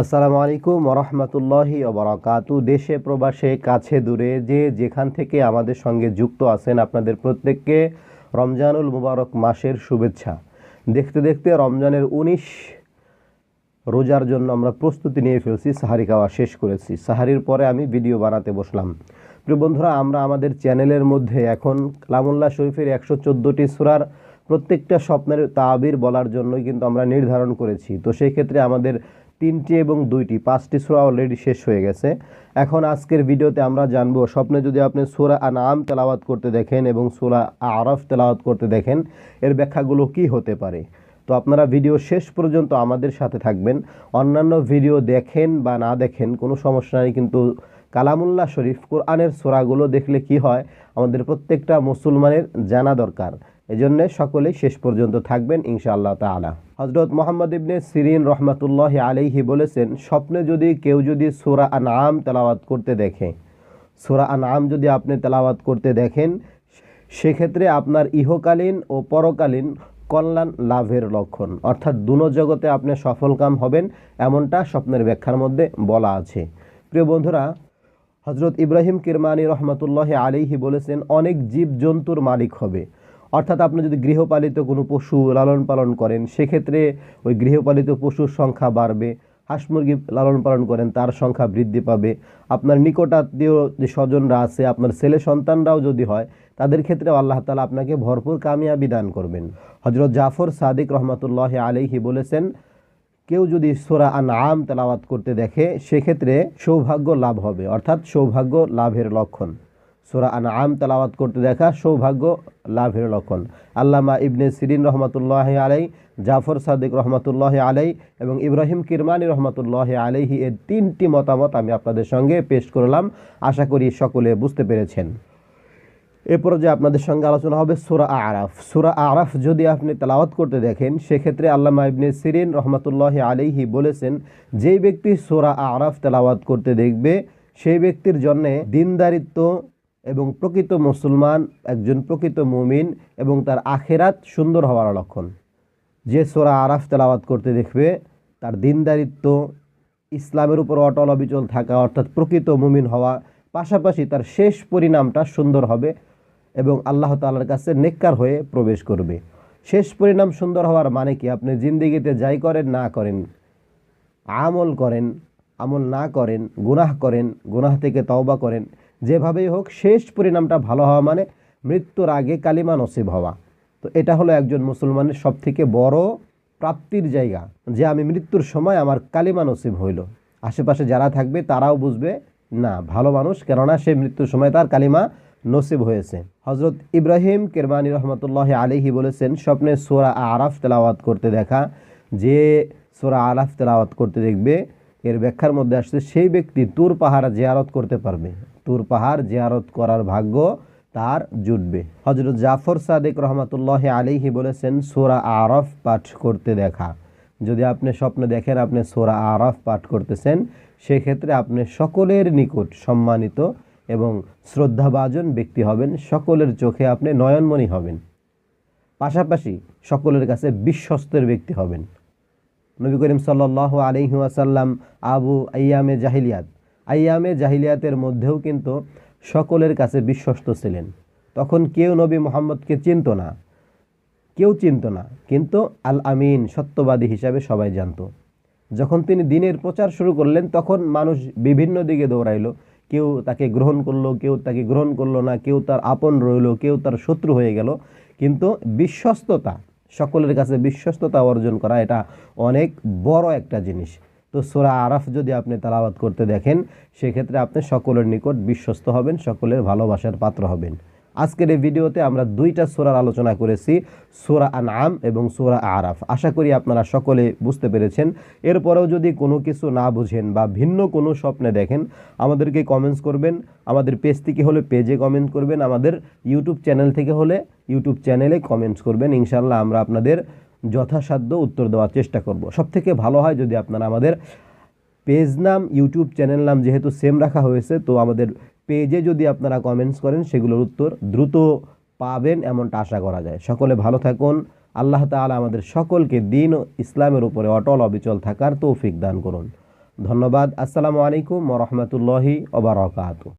আসসালামু আলাইকুম ওরহমতুল্লাহি ওবরাকাতু। দেশে, প্রবাসে, কাছে, দূরে যে যেখান থেকে আমাদের সঙ্গে যুক্ত আছেন আপনাদের প্রত্যেককে রমজানুল মুবারক মাসের শুভেচ্ছা। দেখতে দেখতে রমজানের উনিশ রোজার জন্য আমরা প্রস্তুতি নিয়ে ফেলছি, সাহারি খাওয়া শেষ করেছি। সাহারির পরে আমি ভিডিও বানাতে বসলাম। প্রিয় বন্ধুরা, আমরা আমাদের চ্যানেলের মধ্যে এখন কালামুল্লাহ শরীফের একশো চোদ্দোটি সুরার প্রত্যেকটা স্বপ্নের তাবির বলার জন্যই কিন্তু আমরা নির্ধারণ করেছি। তো সেই ক্ষেত্রে আমাদের তিনটি এবং দুইটি, পাঁচটি সুরা অলরেডি শেষ হয়ে গেছে। এখন আজকের ভিডিওতে আমরা জানব, স্বপ্নে যদি আপনি সুরা আনাম তেলাওয়াত করতে দেখেন এবং সুরা আরফ তেলাওয়াত করতে দেখেন, এর ব্যাখ্যাগুলো কি হতে পারে? তো আপনারা ভিডিও শেষ পর্যন্ত আমাদের সাথে থাকবেন। অন্যান্য ভিডিও দেখেন বা না দেখেন, কোনো সমস্যা নেই, কিন্তু কালামুল্লাহ শরীফ কোরআনের সোরাগুলো দেখলে কি হয়? আমাদের প্রত্যেকটা মুসলমানের জানা দরকার। এজন্য সকলেই শেষ পর্যন্ত থাকবেন ইনশাআল্লাহ তাআলা। হজরত মোহাম্মদ ইবনে সিরিন রহমাতুল্লাহ আলাইহি বলেছেন, স্বপ্নে যদি কেউ যদি সুরা আনআম তেলাওয়াত করতে দেখে, সুরা আনআম যদি আপনি তেলাওয়াত করতে দেখেন, সেক্ষেত্রে আপনার ইহকালীন ও পরকালীন কল্যাণ লাভের লক্ষণ। অর্থাৎ দুনো জগতে আপনি সফলকাম হবেন এমনটা স্বপ্নের ব্যাখ্যার মধ্যে বলা আছে। প্রিয় বন্ধুরা হজরত ইব্রাহিম কিরমানি রহমতুল্লাহ আলিহি বলেছেন, অনেক জীব জন্তুর মালিক হবে। অর্থাৎ আপনি যদি গৃহপালিত কোনো পশু লালন পালন করেন, সেক্ষেত্রে ওই গৃহপালিত পশুর সংখ্যা বাড়বে। হাঁস মুরগি লালন পালন করেন, তার সংখ্যা বৃদ্ধি পাবে। আপনার নিকটাত্মীয় যে স্বজনরা আছে, আপনার ছেলে সন্তানরাও যদি হয়, তাদের ক্ষেত্রে আল্লাহ তালা আপনাকে ভরপুর কামিয়াবি দান করবেন। হজরত জাফর সাদিক রহমতুল্লাহ আলিহি বলেছেন, কেউ যদি সোরা আন আম তেলাওয়াত করতে দেখে, সেক্ষেত্রে সৌভাগ্য লাভ হবে। অর্থাৎ সৌভাগ্য লাভের লক্ষণ। সোরা আন আম তেলাওয়াত করতে দেখা সৌভাগ্য লাভের লক্ষণ। আল্লামা ইবনে সিরিন রহমতুল্লাহ আলাই জাফর সাদিক রহমতুল্লাহ আলাই এবং ইব্রাহিম কিরমানি রহমতুল্লাহ আলাইহি এর তিনটি মতামত আমি আপনাদের সঙ্গে পেশ করলাম। আশা করি সকলে বুঝতে পেরেছেন। এরপর যে আপনাদের সঙ্গে আলোচনা হবে সুরা আরাফ। সুরা আরাফ যদি আপনি তালাওয়াত করতে দেখেন, সেক্ষেত্রে আল্লামা ইবনে সিরিন রহমতুল্লাহ আলিহি বলেছেন, যেই ব্যক্তি সুরা আরাফ তেলাওয়াত করতে দেখবে, সেই ব্যক্তির জন্যে দিনদারিত্ব এবং প্রকৃত মুসলমান, একজন প্রকৃত মুমিন এবং তার আখেরাত সুন্দর হওয়ার লক্ষণ। যে সোরা আরাফ তেলাওয়াত করতে দেখবে, তার দিনদারিত্ব, ইসলামের উপর অটল অবিচল থাকা, অর্থাৎ প্রকৃত মুমিন হওয়া, পাশাপাশি তার শেষ পরিণামটা সুন্দর হবে এবং আল্লাহ তালার কাছে নেককার হয়ে প্রবেশ করবে। শেষ পরিণাম সুন্দর হওয়ার মানে কি? আপনি জিন্দিগিতে যাই করেন, না করেন, আমল করেন, আমল না করেন, গুনাহ করেন, গুনাহ থেকে তওবা করেন যেভাবেই হোক, শেষ পরিণামটা ভালো হওয়া মানে মৃত্যুর আগে কালিমা নসিব হওয়া। তো এটা হলো একজন মুসলমানের সবথেকে বড় প্রাপ্তির জায়গা, যে আমি মৃত্যুর সময় আমার কালিমা নসিব হইল। আশেপাশে যারা থাকবে, তারাও বুঝবে, না, ভালো মানুষ, কেননা সে মৃত্যুর সময় তার কালিমা নসিব হয়েছে। হজরত ইব্রাহিম কেরমানি রহমতুল্লাহ আলিহি বলেছেন, স্বপ্নে সোরা আরাফ তেলাওয়াত করতে দেখা। যে সোরা আরাফ তেলাওয়াত করতে দেখবে, এর ব্যাখ্যার মধ্যে আসছে, সেই ব্যক্তি তুর পাহাড় জিয়ারত করতে পারবে। তুর পাহাড় জিয়ারত করার ভাগ্য তার জুটবে। হজরত জাফর সাদেক রহমতুল্লাহ আলিহি বলেছেন, সোরা আরফ পাঠ করতে দেখা। যদি আপনি স্বপ্নে দেখেন আপনি সোরা আরফ পাঠ করতেছেন, সেক্ষেত্রে আপনি সকলের নিকট সম্মানিত এবং শ্রদ্ধাভাজন ব্যক্তি হবেন, সকলের চোখে আপনি নয়নমণি হবেন। পাশাপাশি সকলের কাছে বিশ্বস্তের ব্যক্তি হবেন। নবী করিম সাল্লাহ আলহি আসাল্লাম আবু আয়ামে জাহিলিয়াত আয়ামে জাহিলিয়াতের মধ্যেও কিন্তু সকলের কাছে বিশ্বস্ত ছিলেন। তখন কেউ নবী মোহাম্মদকে চিনত না, কেউ চিনত না, কিন্তু আল আমিন সত্যবাদী হিসাবে সবাই জানত। যখন তিনি দিনের প্রচার শুরু করলেন, তখন মানুষ বিভিন্ন দিকে দৌড়াইল। কেউ তাকে গ্রহণ করল, কেউ তাকে গ্রহণ করল না, কেউ তার আপন রইল, কেউ তার শত্রু হয়ে গেল। কিন্তু বিশ্বস্ততা, সকলের কাছে বিশ্বস্ততা অর্জন করা এটা অনেক বড় একটা জিনিস। তো সোরা আরাফ যদি আপনি তালাবাদ করতে দেখেন, সেক্ষেত্রে আপনি সকলের নিকট বিশ্বস্ত হবেন, সকলের ভালোবাসার পাত্র হবেন। আজকের এই ভিডিওতে আমরা দুইটা সোরার আলোচনা করেছি, সোরা আনআম এবং সোরা আরাফ। আশা করি আপনারা সকলে বুঝতে পেরেছেন। এরপরেও যদি কোনো কিছু না বুঝেন বা ভিন্ন কোনো স্বপ্নে দেখেন, আমাদেরকে কমেন্টস করবেন। আমাদের পেজ থেকে হলে পেজে কমেন্ট করবেন। আমাদের ইউটিউব চ্যানেল থেকে হলে ইউটিউব চ্যানেলে কমেন্টস করবেন। ইনশাল্লাহ আমরা আপনাদের যথাসাধ্য উত্তর দেওয়ার চেষ্টা করব। সবথেকে ভালো হয় যদি আপনারা আমাদের পেজ নাম, ইউটিউব চ্যানেল নাম যেহেতু সেম রাখা হয়েছে, তো আমাদের পেজে যদি আপনারা কমেন্টস করেন, সেগুলোর উত্তর দ্রুত পাবেন এমনটা আশা করা যায়। সকলে ভালো থাকুন। আল্লাহ তাআলা আমাদের সকলকে দিন ও ইসলামের উপরে অটল অবিচল থাকার তৌফিক দান করুন। ধন্যবাদ। আসসালামু আলাইকুম রহমতুল্লাহি ওবরাকাতু